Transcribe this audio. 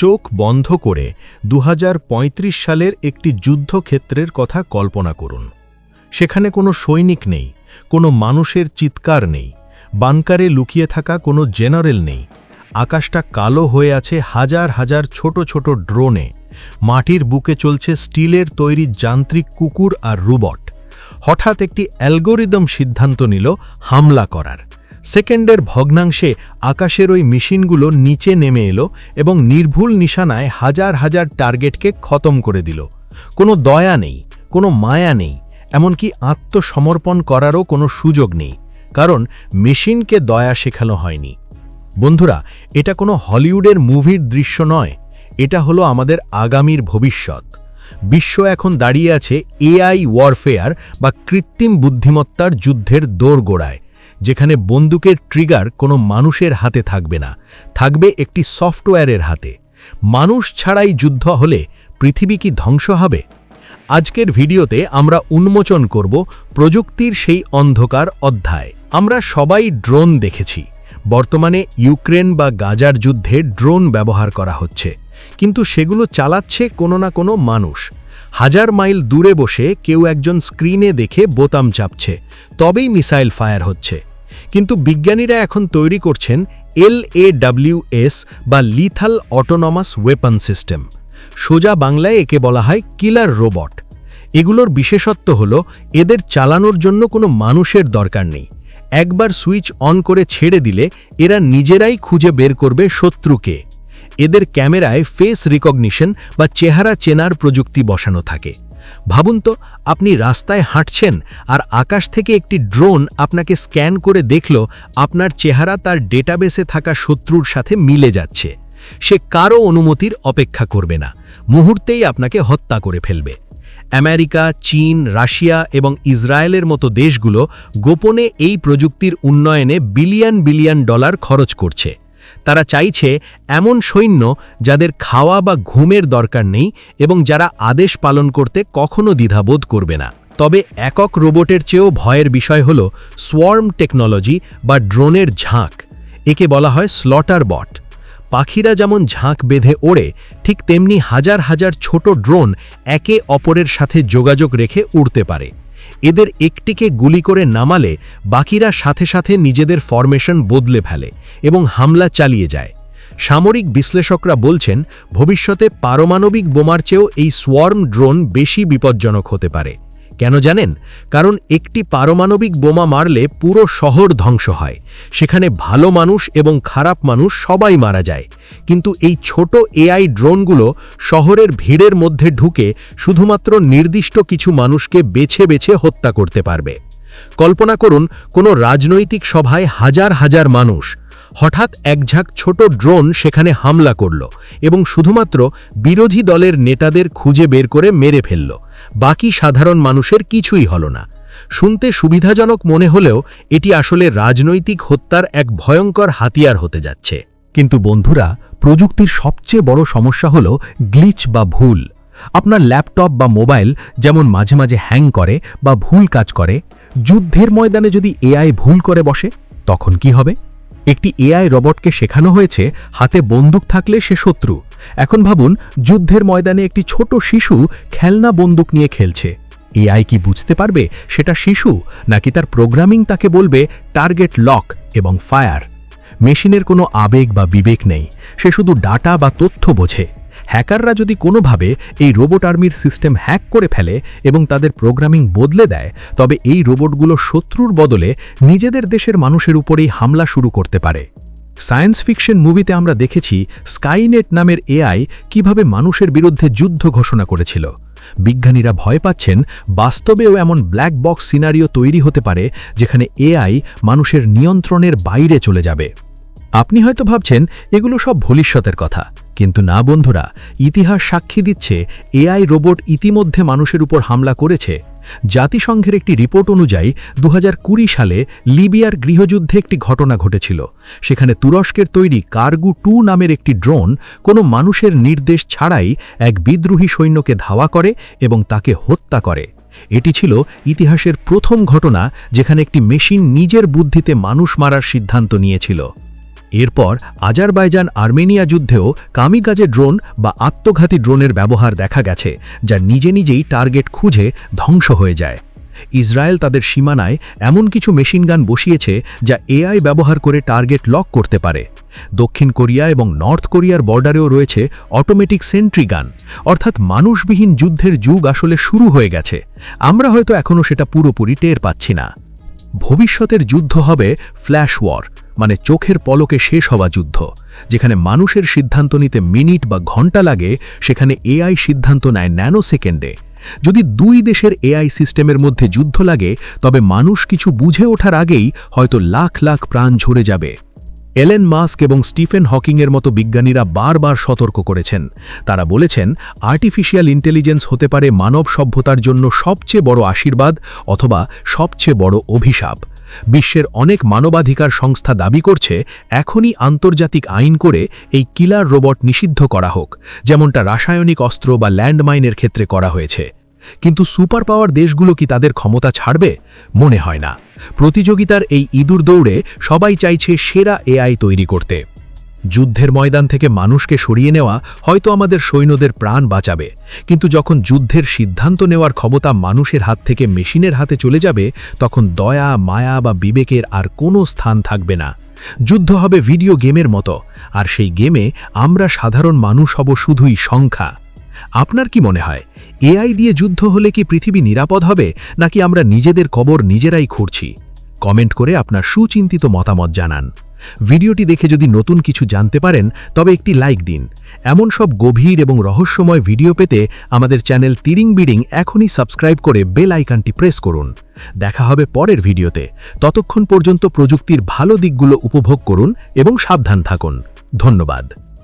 চোখ বন্ধ করে দু হাজার পঁয়ত্রিশ সালের একটি যুদ্ধক্ষেত্রের কথা কল্পনা করুন। সেখানে কোনো সৈনিক নেই, কোনো মানুষের চিৎকার নেই, বানকারে লুকিয়ে থাকা কোনো জেনারেল নেই, আকাশটা কালো হয়ে আছে হাজার হাজার ছোট ছোট ড্রোনে, মাটির বুকে চলছে স্টিলের তৈরি যান্ত্রিক কুকুর আর রোবট। হঠাৎ একটি অ্যালগোরিদম সিদ্ধান্ত নিল হামলা করার। সেকেন্ডের ভগ্নাংশে আকাশের ওই মেশিনগুলো নিচে নেমে এলো এবং নির্ভুল নিশানায় হাজার হাজার টার্গেটকে খতম করে দিল। কোনো দয়া নেই, কোনো মায়া নেই, এমনকি আত্মসমর্পণ করারও কোনো সুযোগ নেই, কারণ মেশিনকে দয়া শেখানো হয়নি। বন্ধুরা, এটা কোনো হলিউডের মুভির দৃশ্য নয়, এটা হলো আমাদের আগামীর ভবিষ্যৎ। বিশ্ব এখন দাঁড়িয়ে আছে এআই ওয়ারফেয়ার বা কৃত্রিম বুদ্ধিমত্তার যুদ্ধের দোরগোড়ায়। যেখানে বন্দুকের ট্রিগার কোনো মানুষের হাতে থাকবে না, থাকবে একটি সফটওয়্যারের হাতে। মানুষ ছাড়াই যুদ্ধ হলে পৃথিবী কি ধ্বংস হবে? আজকের ভিডিওতে আমরা উন্মোচন করব প্রযুক্তির সেই অন্ধকার অধ্যায়। আমরা সবাই ড্রোন দেখেছি। বর্তমানে ইউক্রেন বা গাজার যুদ্ধে ড্রোন ব্যবহার করা হচ্ছে। কিন্তু সেগুলো চালাচ্ছে কোনো না কোনো মানুষ। হাজার মাইল দূরে বসে কেউ একজন স্ক্রিনে দেখে বোতাম চাপছে। তবেই মিসাইল ফায়ার হচ্ছে। কিন্তু বিজ্ঞানীরা এখন তৈরি করছেন এলএডব্লিউএস বা লিথাল অটোনমাস ওয়েপন সিস্টেম। সোজা বাংলায় একে বলা হয় কিলার রোবট। এগুলোর বিশেষত্ব হল, এদের চালানোর জন্য কোনো মানুষের দরকার নেই। একবার সুইচ অন করে ছেড়ে দিলে এরা নিজেরাই খুঁজে বের করবে শত্রুকে। এদের ক্যামেরায় ফেস রিকগনিশন বা চেহারা চেনার প্রযুক্তি বসানো থাকে। ভাবুন তো, আপনি রাস্তায় হাঁটছেন আর আকাশ থেকে একটি ড্রোন আপনাকে স্ক্যান করে দেখল আপনার চেহারা তার ডেটাবেসে থাকা শত্রুর সাথে মিলে যাচ্ছে। সে কারও অনুমতির অপেক্ষা করবে না। মুহূর্তেই আপনাকে হত্যা করে ফেলবে। আমেরিকা, চীন, রাশিয়া এবং ইসরায়েলের মতো দেশগুলো গোপনে এই প্রযুক্তির উন্নয়নে বিলিয়ন বিলিয়ন ডলার খরচ করছে। তারা চাইছে এমন সৈন্য যাদের খাওয়া বা ঘুমের দরকার নেই এবং যারা আদেশ পালন করতে কখনো দ্বিধাবোধ করবে না। তবে একক রোবটের চেয়েও ভয়ের বিষয় হল সোয়ার্ম টেকনোলজি বা ড্রোনের ঝাঁক। একে বলা হয় স্লটার বট। পাখিরা যেমন ঝাঁক বেঁধে ওড়ে, ঠিক তেমনি হাজার হাজার ছোট ড্রোন একে অপরের সাথে যোগাযোগ রেখে উড়তে পারে। এদের একটিকে গুলি করে নামালে বাকিরা সাথে সাথে নিজেদের ফরমেশন বদলে ফেলে এবং হামলা চালিয়ে যায়। সামরিক বিশ্লেষকরা বলছেন, ভবিষ্যতে পারমাণবিক বোমার চেয়েও এই সোয়ার্ম ড্রোন বেশি বিপজ্জনক হতে পারে। কেন জানেন? কারণ একটি পারমাণবিক বোমা মারলে পুরো শহর ধ্বংস হয়। সেখানে ভালো মানুষ এবং খারাপ মানুষ সবাই মারা যায়। কিন্তু এই ছোট এআই ড্রোনগুলো শহরের ভিড়ের মধ্যে ঢুকে শুধুমাত্র নির্দিষ্ট কিছু মানুষকে বেছে বেছে হত্যা করতে পারবে। কল্পনা করুন, কোনো রাজনৈতিক সভায় হাজার হাজার মানুষ। হঠাৎ একঝাঁক ছোট ড্রোন সেখানে হামলা করল এবং শুধুমাত্র বিরোধী দলের নেতাদের খুঁজে বের করে মেরে ফেলল। বাকি সাধারণ মানুষের কিছুই হল না। শুনতে সুবিধাজনক মনে হলেও এটি আসলে রাজনৈতিক হত্যার এক ভয়ঙ্কর হাতিয়ার হতে যাচ্ছে। কিন্তু বন্ধুরা, প্রযুক্তির সবচেয়ে বড় সমস্যা হল গ্লিচ বা ভুল। আপনার ল্যাপটপ বা মোবাইল যেমন মাঝে মাঝে হ্যাং করে বা ভুল কাজ করে, যুদ্ধের ময়দানে যদি এআই ভুল করে বসে, তখন কি হবে? একটি এআই রবটকে শেখানো হয়েছে, হাতে বন্দুক থাকলে সে শত্রু। এখন ভাবুন, যুদ্ধের ময়দানে একটি ছোট শিশু খেলনা বন্দুক নিয়ে খেলছে। এআই কি বুঝতে পারবে সেটা শিশু, নাকি তার প্রোগ্রামিং তাকে বলবে টার্গেট লক এবং ফায়ার মেশিনের কোনো আবেগ বা বিবেক নেই। সে শুধু ডাটা বা তথ্য বোঝে। হ্যাকাররা যদি কোনোভাবে এই রোবট আর্মির সিস্টেম হ্যাক করে ফেলে এবং তাদের প্রোগ্রামিং বদলে দেয়, তবে এই রোবটগুলো শত্রুর বদলে নিজেদের দেশের মানুষের উপরেই হামলা শুরু করতে পারে। সায়েন্স ফিকশন মুভিতে আমরা দেখেছি স্কাইনেট নামের এআই কীভাবে মানুষের বিরুদ্ধে যুদ্ধ ঘোষণা করেছিল। বিজ্ঞানীরা ভয় পাচ্ছেন বাস্তবেও এমন ব্ল্যাক বক্স সিনারিও তৈরি হতে পারে যেখানে এআই মানুষের নিয়ন্ত্রণের বাইরে চলে যাবে। আপনি হয়তো ভাবছেন, এগুলো সব ভবিষ্যতের কথা। কিন্তু না, বন্ধুরা, ইতিহাস সাক্ষী দিচ্ছে, এআই রোবট ইতিমধ্যে মানুষের উপর হামলা করেছে। জাতিসংঘের একটি রিপোর্ট অনুযায়ী দু হাজার কুড়ি সালে লিবিয়ার গৃহযুদ্ধে একটি ঘটনা ঘটেছিল। সেখানে তুরস্কের তৈরি কার্গু টু নামের একটি ড্রোন কোনো মানুষের নির্দেশ ছাড়াই এক বিদ্রোহী সৈন্যকে ধাওয়া করে এবং তাকে হত্যা করে। এটি ছিল ইতিহাসের প্রথম ঘটনা, যেখানে একটি মেশিন নিজের বুদ্ধিতে মানুষ মারার সিদ্ধান্ত নিয়েছিল। এরপর আজারবাইজান আর্মেনিয়া যুদ্ধেও কামিকাজে ড্রোন বা আত্মঘাতী ড্রোনের ব্যবহার দেখা গেছে, যা নিজে নিজেই টার্গেট খুঁজে ধ্বংস হয়ে যায়। ইসরায়েল তাদের সীমানায় এমন কিছু মেশিনগান বসিয়েছে, যা এআই ব্যবহার করে টার্গেট লক করতে পারে। দক্ষিণ কোরিয়া এবং নর্থ কোরিয়ার বর্ডারেও রয়েছে অটোমেটিক সেন্ট্রি গান। অর্থাৎ মানুষবিহীন যুদ্ধের যুগ আসলে শুরু হয়ে গেছে। আমরা হয়তো এখনও সেটা পুরোপুরি টের পাচ্ছি না। ভবিষ্যতের যুদ্ধ হবে ফ্ল্যাশ ওয়ার মানে চোখের পলকে শেষ হওয়া যুদ্ধ, যেখানে মানুষের সিদ্ধান্ত নিতে মিনিট বা ঘণ্টা লাগে, সেখানে এআই সিদ্ধান্ত নেয় ন্যানো সেকেন্ডে যদি দুই দেশের এআই সিস্টেমের মধ্যে যুদ্ধ লাগে, তবে মানুষ কিছু বুঝে ওঠার আগেই হয়তো লাখ লাখ প্রাণ ঝরে যাবে। এলেন মাস্ক এবং স্টিফেন হকিংয়ের মতো বিজ্ঞানীরা বারবার সতর্ক করেছেন। তারা বলেছেন, আর্টিফিশিয়াল ইন্টেলিজেন্স হতে পারে মানব সভ্যতার জন্য সবচেয়ে বড় আশীর্বাদ অথবা সবচেয়ে বড় অভিশাপ। বিশ্বের অনেক মানবাধিকার সংস্থা দাবি করছে, এখনই আন্তর্জাতিক আইন করে এই কিলার রোবট নিষিদ্ধ করা হোক, যেমনটা রাসায়নিক অস্ত্র বা ল্যান্ডমাইনের ক্ষেত্রে করা হয়েছে। কিন্তু সুপার পাওয়ার দেশগুলো কি তাদের ক্ষমতা ছাড়বে? মনে হয় না। প্রতিযোগিতার এই ইঁদুর দৌড়ে সবাই চাইছে সেরা এআই তৈরি করতে। যুদ্ধের ময়দান থেকে মানুষকে সরিয়ে নেওয়া হয়তো আমাদের সৈন্যদের প্রাণ বাঁচাবে, কিন্তু যখন যুদ্ধের সিদ্ধান্ত নেওয়ার ক্ষমতা মানুষের হাত থেকে মেশিনের হাতে চলে যাবে, তখন দয়া, মায়া বা বিবেকের আর কোনো স্থান থাকবে না। যুদ্ধ হবে ভিডিও গেমের মতো, আর সেই গেমে আমরা সাধারণ মানুষ হব শুধুই সংখ্যা। আপনার কি মনে হয়? এআই দিয়ে যুদ্ধ হলে কি পৃথিবী নিরাপদ হবে, নাকি আমরা নিজেদের কবর নিজেরাই খুঁড়ছি? কমেন্ট করে আপনার সুচিন্তিত মতামত জানান। ভিডিওটি দেখে যদি নতুন কিছু জানতে পারেন, তবে একটি লাইক দিন। এমন সব গভীর এবং রহস্যময় ভিডিও পেতে আমাদের চ্যানেল তিরিং বিডিং এখনই সাবস্ক্রাইব করে বেল আইকনটি প্রেস করুন। দেখা হবে পরের ভিডিওতে। ততক্ষণ পর্যন্ত প্রযুক্তির ভালো দিকগুলো উপভোগ করুন এবং সাবধান থাকুন। ধন্যবাদ।